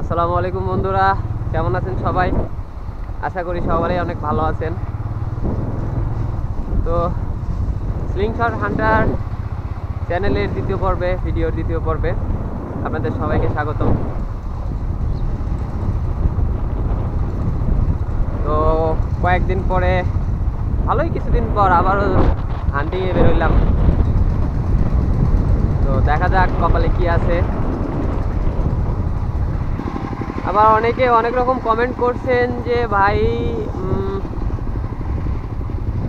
আসসালামু আলাইকুম বন্ধুরা, কেমন আছেন সবাই? আশা করি সবাই অনেক ভালো আছেন। তো স্লিংশট হান্টার চ্যানেলের দ্বিতীয় পর্বে ভিডিওর দ্বিতীয় পর্বে আপনাদের সবাইকে স্বাগতম। তো কয়েকদিন পরে, ভালোই কিছুদিন পর আবারও হান্টিংয়ে বেরোইলাম। তো দেখা যাক কপালে কি আছে। আবার অনেকে অনেক রকম কমেন্ট করছেন যে, ভাই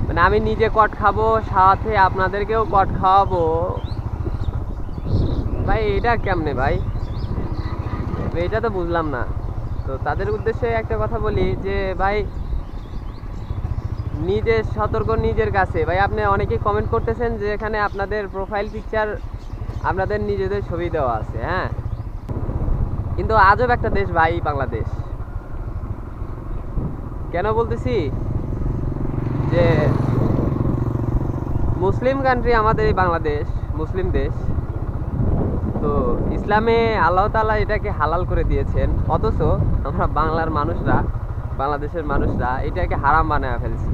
মানে আমি নিজে কট খাব, সাথে আপনাদেরকেও কট খাওয়াবো। ভাই, এটা কেমনে ভাই? এটা তো বুঝলাম না। তো তাদের উদ্দেশ্যে একটা কথা বলি যে, ভাই, নিজের সতর্ক নিজের কাছে। ভাই, আপনি অনেকেই কমেন্ট করতেছেন যে, এখানে আপনাদের প্রোফাইল পিকচার আপনাদের নিজেদের ছবি দেওয়া আছে হ্যাঁ? কিন্তু আজব একটা দেশ ভাই, বাংলাদেশ। কেন বলতেছি? যে, মুসলিম কান্ট্রি আমাদের এই বাংলাদেশ, মুসলিম দেশ। তো ইসলামে আল্লাহ তাআলা এটাকে হালাল করে দিয়েছেন। অথচ আমরা বাংলার মানুষরা, বাংলাদেশের মানুষরা এটাকে হারাম বানায় ফেলছি।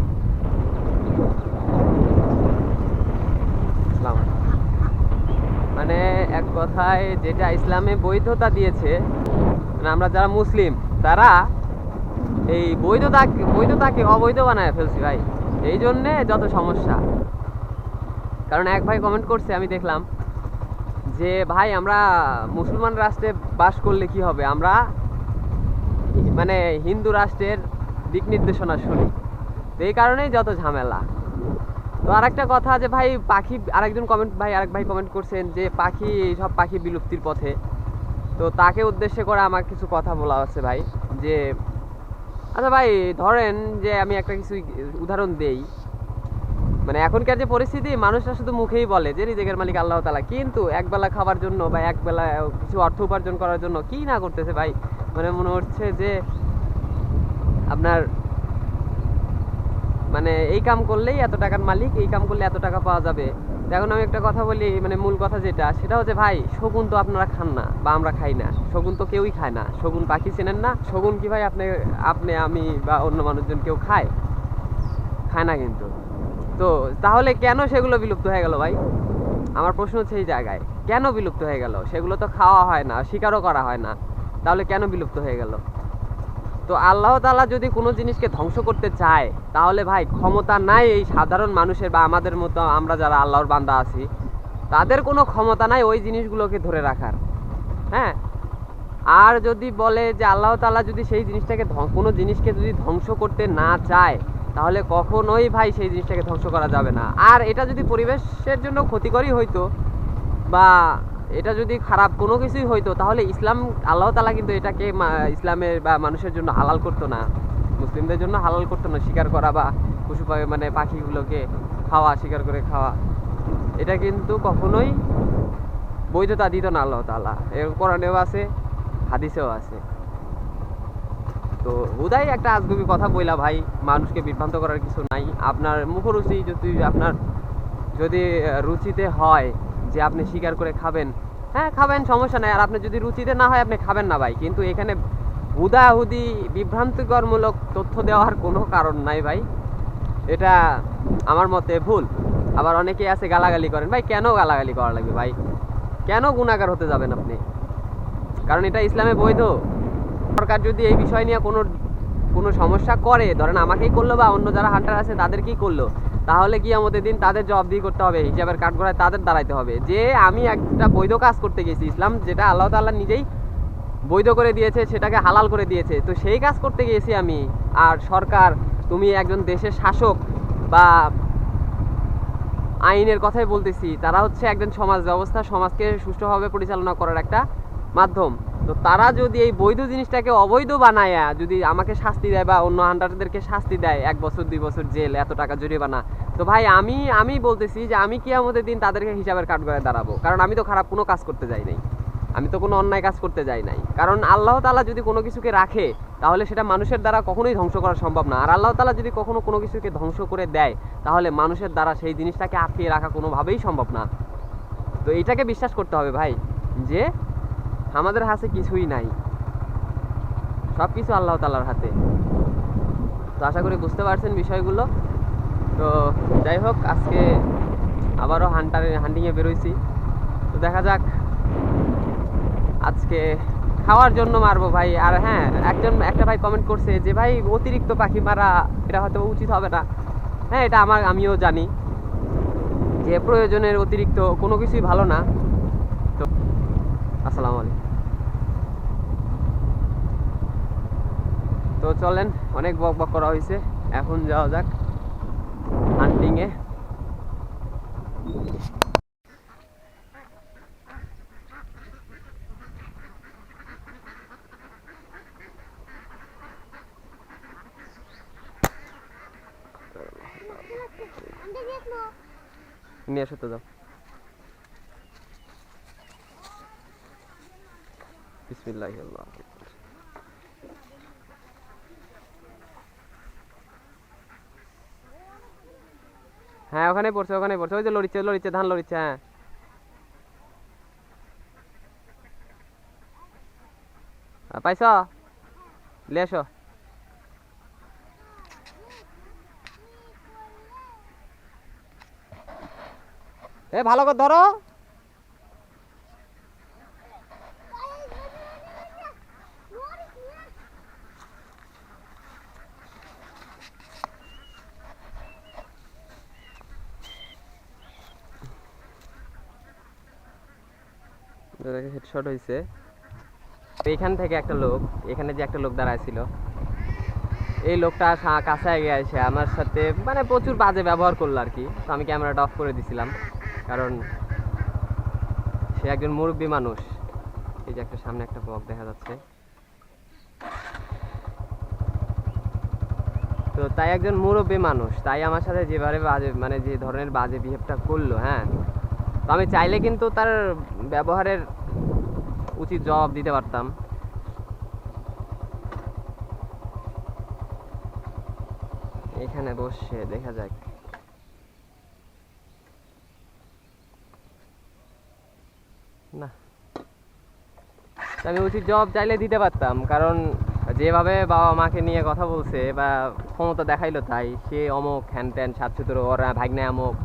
মানে এক কথায় যেটা ইসলামে বৈধতা দিয়েছে মানে আমরা যারা মুসলিম, তারা এই বৈধতা, বৈধতাকে অবৈধ বানায় ফেলছি ভাই। এই জন্যে যত সমস্যা। কারণ এক ভাই কমেন্ট করছে, আমি দেখলাম যে, ভাই, আমরা মুসলমান রাষ্ট্রে বাস করলে কি হবে? আমরা মানে হিন্দু রাষ্ট্রের দিক নির্দেশনা শুনি। তো এই কারণেই যত ঝামেলা। তো আরেকটা কথা যে, ভাই, পাখি, আরেকজন কমেন্ট ভাই, আরেক ভাই কমেন্ট করছেন যে, পাখি, সব পাখি বিলুপ্তির পথে। তো তাকে উদ্দেশ্য করে আমার কিছু কথা বলা আছে, ভাই, যে আচ্ছা ভাই, ধরেন যে, আমি একটা কিছু উদাহরণ দেই। মানে এখনকার যে পরিস্থিতি, মানুষরা শুধু মুখেই বলে যে রিজেকের মালিক আল্লাহ তালা কিন্তু একবেলা খাবার জন্য বা একবেলা কিছু অর্থ উপার্জন করার জন্য কি না করতেছে ভাই? মানে মনে হচ্ছে যে আপনার মানে এই কাম করলেই এত টাকার মালিক, এই কাম করলে এত টাকা পাওয়া যাবে। এখন আমি একটা কথা বলি মানে মূল কথা যেটা, সেটা হচ্ছে ভাই, শগুন তো আপনারা খান না বা আমরা খাই না। শগুন তো কেউই খায় না। শগুন পাখি চেনেন না। শগুন কি ভাই আপনি আপনি, আমি বা অন্য মানুষজন কেউ খায়? খায় না কিন্তু। তো তাহলে কেন সেগুলো বিলুপ্ত হয়ে গেল ভাই? আমার প্রশ্ন হচ্ছে এই জায়গায়, কেন বিলুপ্ত হয়ে গেল? সেগুলো তো খাওয়া হয় না, শিকারও করা হয় না। তাহলে কেন বিলুপ্ত হয়ে গেল? তো আল্লাহ তালা যদি কোনো জিনিসকে ধ্বংস করতে চায়, তাহলে ভাই ক্ষমতা নাই এই সাধারণ মানুষের বা আমাদের মতো আমরা যারা আল্লাহর বান্দা আছি, তাদের কোনো ক্ষমতা নাই ওই জিনিসগুলোকে ধরে রাখার। হ্যাঁ? আর যদি বলে যে আল্লাহ তাআলা যদি সেই জিনিসটাকে কোনো জিনিসকে যদি ধ্বংস করতে না চায় তাহলে কখনোই ভাই সেই জিনিসটাকে ধ্বংস করা যাবে না। আর এটা যদি পরিবেশের জন্য ক্ষতিকরই হইতো বা এটা যদি খারাপ কোনো কিছুই হইতো, তাহলে ইসলাম, আল্লাহ তালা কিন্তু এটাকে ইসলামের বা মানুষের জন্য হালাল করতো না। মুসলিমদের জন্য হালাল করতো না, শিকার করা বা পশু মানে পাখিগুলোকে খাওয়া, শিকার করে খাওয়া। এটা কিন্তু কখনোই বৈধতা দিত না আল্লাহ তালা এর কোরআনেও আছে, হাদিসেও আছে। তো হুদাই একটা আজগুবি কথা বইলা ভাই, মানুষকে বিভ্রান্ত করার কিছু নাই। আপনার মুখরুচি যদি আপনার, যদি রুচিতে হয় যে আপনি স্বীকার করে খাবেন হ্যাঁ খাবেন, সমস্যা নাই। আর আপনি যদি রুচিতে না হয়, আপনি খাবেন না ভাই। কিন্তু এখানে হুদাহুদি, বিভ্রান্তিকরমূলক তথ্য দেওয়ার কোনো কারণ নাই ভাই। এটা আমার মতে ভুল। আবার অনেকেই আছে গালাগালি করেন। ভাই, কেন গালাগালি করা লাগবে ভাই? কেন গুণাগার হতে যাবেন আপনি? কারণ এটা ইসলামে বৈধ। সরকার যদি এই বিষয় নিয়ে কোনো কোনো সমস্যা করে, ধরেন আমাকেই করল বা অন্য যারা হান্টার আছে তাদেরকেই করল, তাহলে কি আমাদের দিন তাদের জবাবদিহি করতে হবে হিসাবের কাঠগড়ায় তাদের দাঁড়াইতে হবে। যে আমি একটা বৈধ কাজ করতে গেছি, ইসলাম যেটা আল্লাহ তাআলা নিজেই বৈধ করে দিয়েছে, সেটাকে হালাল করে দিয়েছে, তো সেই কাজ করতে গিয়েছি আমি। আর সরকার, তুমি একজন দেশের শাসক বা আইনের কথাই বলতেছি, তারা হচ্ছে একজন সমাজ ব্যবস্থা, সমাজকে সুষ্ঠুভাবে পরিচালনা করার একটা মাধ্যম। তো তারা যদি এই বৈধ জিনিসটাকে অবৈধ বানায়া যদি আমাকে শাস্তি দেয় বা অন্য হান্ডারদেরকে শাস্তি দেয় এক বছর, দুই বছর জেল, এত টাকা জরিমানা, তো ভাই আমি আমি বলতেছি যে আমি কি আমাদের দিন তাদেরকে হিসাবের কাঠগড়ায় দাঁড়াবো। কারণ আমি তো খারাপ কোনো কাজ করতে যাই নাই। আমি তো কোনো অন্যায় কাজ করতে যাই নাই। কারণ আল্লাহ তালা যদি কোনো কিছুকে রাখে, তাহলে সেটা মানুষের দ্বারা কখনোই ধ্বংস করা সম্ভব না। আর আল্লাহ তালা যদি কখনো কোনো কিছুকে ধ্বংস করে দেয়, তাহলে মানুষের দ্বারা সেই জিনিসটাকে আটকিয়ে রাখা কোনোভাবেই সম্ভব না। তো এইটাকে বিশ্বাস করতে হবে ভাই, যে আমাদের হাতে কিছুই নাই। সব কিছু আল্লাহ তালার হাতে। তো আশা করি বুঝতে পারছেন বিষয়গুলো। তো যাই হোক, আজকে আবারও হান্টারে, হান্টিংয়ে বেরোইছি। তো দেখা যাক, আজকে খাওয়ার জন্য মারবো ভাই। আর হ্যাঁ একজন, একটা ভাই কমেন্ট করছে যে, ভাই, অতিরিক্ত পাখি মারা, এটা হয়তো উচিত হবে না। হ্যাঁ এটা আমার, আমিও জানি যে, প্রয়োজনের অতিরিক্ত কোনো কিছুই ভালো না। আসসালামু আলাইকুম। তো চলেন, অনেক বক বক করা হয়েছে। এখন যাওয়া যাক হান্টিংয়ে নিয়ে এসো তো যাও। বিসমিল্লাহ আল্লাহ হ্যাঁ ওখানে পড়ছে ওখানে পড়ছে। ওই যে লড়িচ্ছে লড়িচ্ছে, ধান লড়িচ্ছে হ্যাঁ। পাইছ? লে এসো এ, ভালো করে ধরো। হেডশট হয়েছে এইখান থেকে একটা লোক, এখানে যে একটা লোক দাঁড়ায় ছিল এই লোকটা কাছে এগিয়ে এসে আমার সাথে মানে প্রচুর বাজে ব্যবহার করল আর কি। তো আমি ক্যামেরাটা অফ করে দিছিলাম। কারণ সে একজন মুরব্বী মানুষ। এই যে একটা সামনে একটা বক দেখা যাচ্ছে। তো তাই একজন মুরব্বী মানুষ। তাই আমার সাথে যেভাবে বাজে মানে যে ধরনের বাজে বিহেভটা করল হ্যাঁ। তো আমি চাইলে কিন্তু তার ব্যবহারের উচিত জবাব দিতে পারতাম। এখানে বসে দেখা যাক। না। আমি উচিত জবাব চাইলে দিতে পারতাম, কারণ যেভাবে বাবা মাকে নিয়ে কথা বলছে বা ক্ষমতা দেখাইলো তাই, সে অমুক হ্যান ত্যান, সাতসুতরো, ওরা ভাগ্নে অমুক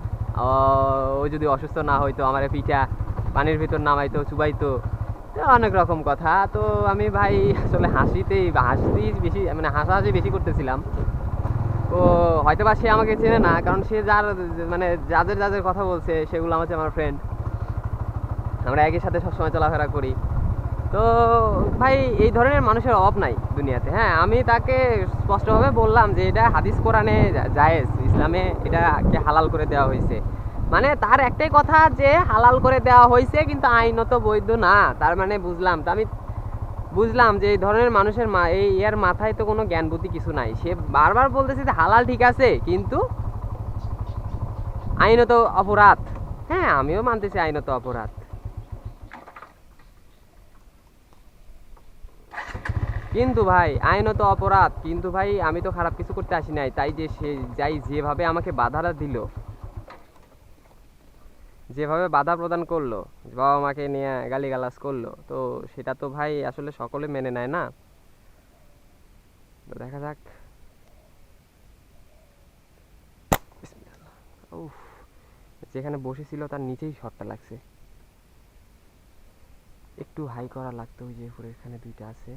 ও যদি অসুস্থ না হইতো, আমার পিঠা পানির ভিতর নামাইতো, চুবাইতো অনেক রকম কথা। তো আমি ভাই আসলে হাসিতেই বা হাসতেই বেশি মানে হাসাহাসি বেশি করতেছিলাম। তো হয়তো বা সে আমাকে চেনে না, কারণ সে যার মানে যাদের যাদের কথা বলছে, সেগুলো হচ্ছে আমার ফ্রেন্ড আমরা একই সাথে সবসময় চলাফেরা করি। তো ভাই, এই ধরনের মানুষের অভাব নাই দুনিয়াতে হ্যাঁ? আমি তাকে স্পষ্টভাবে বললাম যে এটা হাদিস কোরআনে জায়েজ, ইসলামে এটাকে হালাল করে দেওয়া হয়েছে। মানে তার একটাই কথা যে হালাল করে দেওয়া হয়েছে কিন্তু আইনত বৈধ না। তার মানে বুঝলাম। তো আমি বুঝলাম যে এই ধরনের মানুষের মা, এই ইয়ার মাথায় তো কোনো জ্ঞান বুদ্ধি কিছু নাই। সে বারবার বলতেছে যে হালাল ঠিক আছে, কিন্তু আইনত অপরাধ। হ্যাঁ আমিও মানতেছি আইনত অপরাধ। কিন্তু ভাই, আইনত অপরাধ। কিন্তু ভাই, আমি তো খারাপ কিছু করতে আসি নাই। তাই যে সে যাই যেভাবে আমাকে বাধাটা দিল। যেভাবে বাধা প্রদান করল বাবা মাকে নিয়ে গালিগালাজ করল, তো সেটা তো ভাই আসলে সকলে মেনে নেয় না। তো দেখা যাক। যেখানে বসেছিল তার নিচেই শটটা লাগছে। একটু হাই করা লাগতো, ওই যে উপরে এখানে দুইটা আছে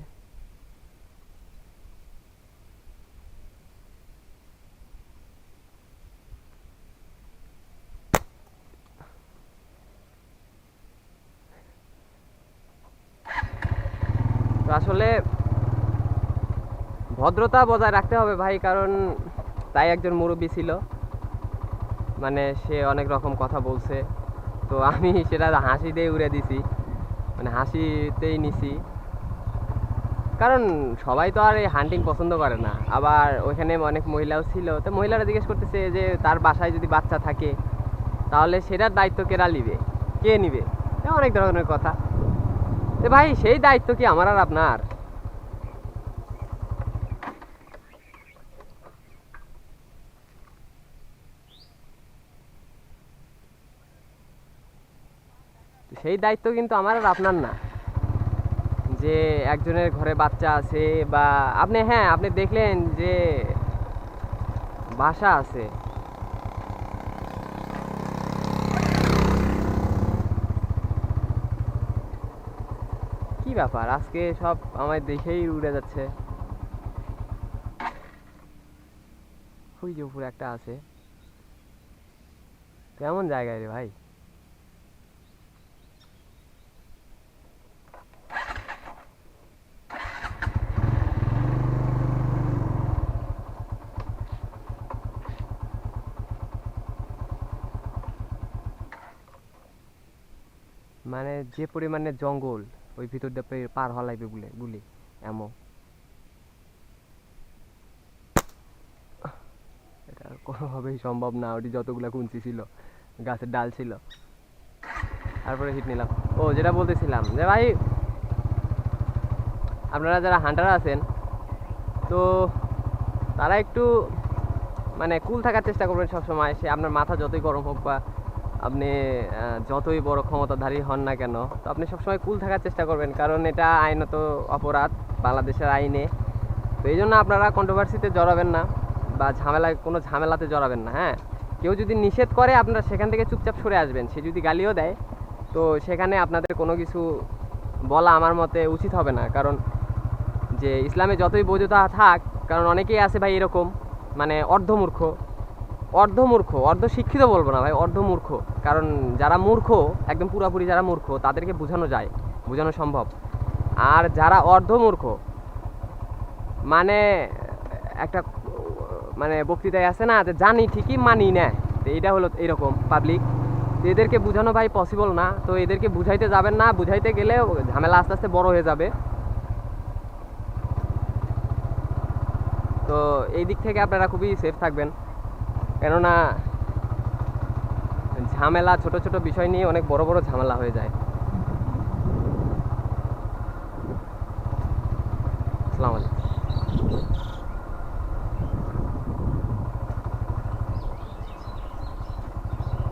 তো আসলে ভদ্রতা বজায় রাখতে হবে ভাই, কারণ তাই একজন মুরব্বী ছিল। মানে সে অনেক রকম কথা বলছে। তো আমি সেটা হাসিতেই উড়ে দিছি। মানে হাসিতেই নিছি। কারণ সবাই তো আর এই হান্টিং পছন্দ করে না। আবার ওইখানে অনেক মহিলাও ছিল। তো মহিলারা জিজ্ঞেস করতেছে যে, তার বাসায় যদি বাচ্চা থাকে, তাহলে সেটার দায়িত্ব কেরা নিবে? কে নিবে? অনেক ধরনের কথা। ভাই, সেই দায়িত্ব কি আমার আর আপনার? সেই দায়িত্ব কিন্তু আমার আর আপনার না। যে একজনের ঘরে বাচ্চা আছে বা আপনি হ্যাঁ আপনি দেখলেন যে বাসা আছে। কি ব্যাপার? আজকে সব আমায় দেখেই উড়ে যাচ্ছে। ওই যে উপরে একটা আছে। কেমন জায়গায় রে ভাই? মানে যে পরিমাণে জঙ্গল। ওই ভিতর দিয়ে পার হওয়া লাগবে বলে গুলি এমন এটা কোনোভাবেই সম্ভব না, ওটি যতগুলো কুঞ্চি ছিল, গাছের ডাল ছিল। তারপরে হিট নিলাম। ও, যেটা বলতেছিলাম যে ভাই, আপনারা যারা হান্টার আছেন, তো তারা একটু মানে কুল থাকার চেষ্টা করবেন সবসময়। সে আপনার মাথা যতই গরম হোক বা আপনি যতই বড় ক্ষমতাধারী হন না কেন, তো আপনি সবসময় কুল থাকার চেষ্টা করবেন, কারণ এটা আইনত অপরাধ, বাংলাদেশের আইনে। তো এই জন্য আপনারা কন্ট্রোভার্সিতে জড়াবেন না, বা ঝামেলায় কোনো ঝামেলাতে জড়াবেন না হ্যাঁ? কেউ যদি নিষেধ করে, আপনারা সেখান থেকে চুপচাপ সরে আসবেন, সে যদি গালিও দেয়, তো সেখানে আপনাদের কোনো কিছু বলা আমার মতে উচিত হবে না, কারণ যে ইসলামে যতই বৈধতা থাক, কারণ অনেকেই আছে ভাই এরকম মানে অর্ধমূর্খ অর্ধমূর্খ অর্ধ শিক্ষিত বলব না ভাই, অর্ধমূর্খ। কারণ যারা মূর্খ, একদম পুরাপুরি যারা মূর্খ, তাদেরকে বোঝানো যায়, বোঝানো সম্ভব। আর যারা অর্ধমূর্খ মানে একটা মানে বক্তৃতায় আছে না, যে জানি ঠিকই, মানি না এইটা হলো এরকম পাবলিক এদেরকে বোঝানো ভাই পসিবল না, তো এদেরকে বুঝাইতে যাবেন না, বুঝাইতে গেলে ঝামেলা আস্তে আস্তে বড় হয়ে যাবে। তো এই দিক থেকে আপনারা খুবই সেফ থাকবেন। কেননা ঝামেলা, ছোট ছোট বিষয় নিয়ে অনেক বড় বড় ঝামেলা হয়ে যায়।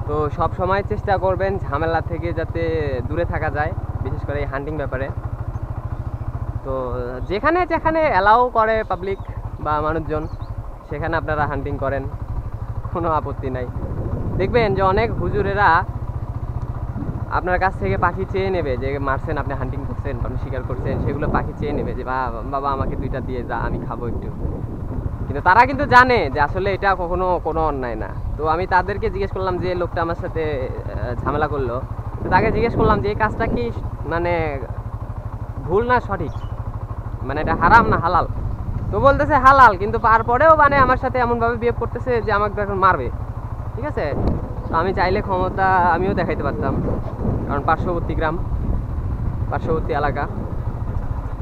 তো সব সময় চেষ্টা করবেন ঝামেলা থেকে যাতে দূরে থাকা যায়, বিশেষ করে এই হান্টিং ব্যাপারে। তো যেখানে যেখানে অ্যালাউ করে পাবলিক বা মানুষজন, সেখানে আপনারা হান্টিং করেন। কোনো আপত্তি নাই। দেখবেন যে অনেক হুজুরেরা আপনার কাছ থেকে পাখি চেয়ে নেবে যে মারছেন, আপনি হান্টিং করছেন, আপনি শিকার করছেন, সেগুলো পাখি চেয়ে নেবে যে বাবা, আমাকে দুইটা দিয়ে যা, আমি খাব একটু। কিন্তু তারা কিন্তু জানে যে আসলে এটা কখনো কোনো অন্যায় না। তো আমি তাদেরকে জিজ্ঞেস করলাম যে, লোকটা আমার সাথে ঝামেলা করল। তাকে জিজ্ঞেস করলাম যে, এই কাজটা কি মানে ভুল না সঠিক? মানে এটা হারাম না হালাল? তো বলতেছে হালাল, কিন্তু তারপরেও মানে আমার সাথে এমনভাবে বিহেভ করতেছে যে আমাকে এখন মারবে। ঠিক আছে? তো আমি চাইলে ক্ষমতা আমিও দেখাইতে পারতাম। কারণ পার্শ্ববর্তী গ্রাম, পার্শ্ববর্তী এলাকা।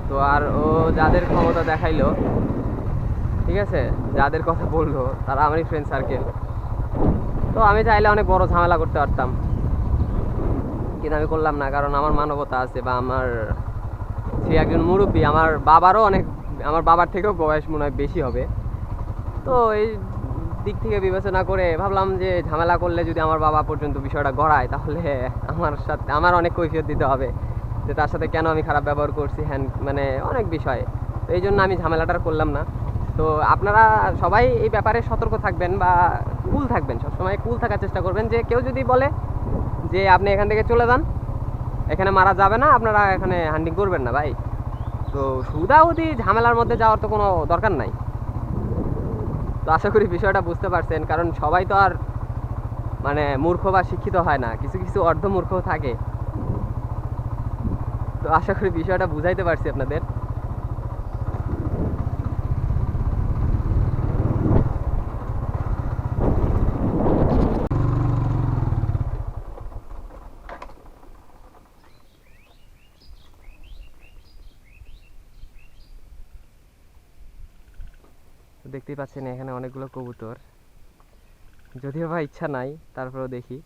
তো আর ও যাদের ক্ষমতা দেখাইলো, ঠিক আছে? যাদের কথা বলল, তারা আমারই ফ্রেন্ড সার্কেল তো আমি চাইলে অনেক বড় ঝামেলা করতে পারতাম। কিন্তু আমি করলাম না, কারণ আমার মানবতা আছে বা আমার সে একজন মুরব্বী, আমার বাবারও অনেক আমার বাবার থেকেও বয়স মনে হয় বেশি হবে। তো এই দিক থেকে বিবেচনা করে ভাবলাম যে ঝামেলা করলে যদি আমার বাবা পর্যন্ত বিষয়টা গড়ায়, তাহলে আমার সাথে আমার অনেক কৈফিয়ত দিতে হবে যে তার সাথে কেন আমি খারাপ ব্যবহার করছি, হ্যান মানে অনেক বিষয়। তো এই জন্য আমি ঝামেলাটা করলাম না। তো আপনারা সবাই এই ব্যাপারে সতর্ক থাকবেন বা কুল থাকবেন, সবসময় কুল থাকার চেষ্টা করবেন। যে কেউ যদি বলে যে আপনি এখান থেকে চলে যান, এখানে মারা যাবে না, আপনারা এখানে হান্ডিং করবেন না ভাই। তো সুদাউদি ঝামেলার মধ্যে যাওয়ার তো কোনো দরকার নাই। তো আশা করি বিষয়টা বুঝতে পারছেন, কারণ সবাই তো আর মানে মূর্খ বা শিক্ষিত হয় না, কিছু কিছু অর্ধ মূর্খ থাকে। তো আশা করি বিষয়টা বুঝাইতে পারছি আপনাদের। তো দেখতেই পাচ্ছেন এখানে অনেকগুলো কবুতর। যদিও বা ইচ্ছা নাই, তারপরেও দেখি।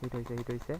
হিট হয়েছে হিট হয়েছে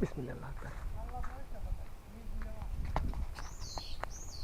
বিসমিল্লাহ আল্লাহ আকবার।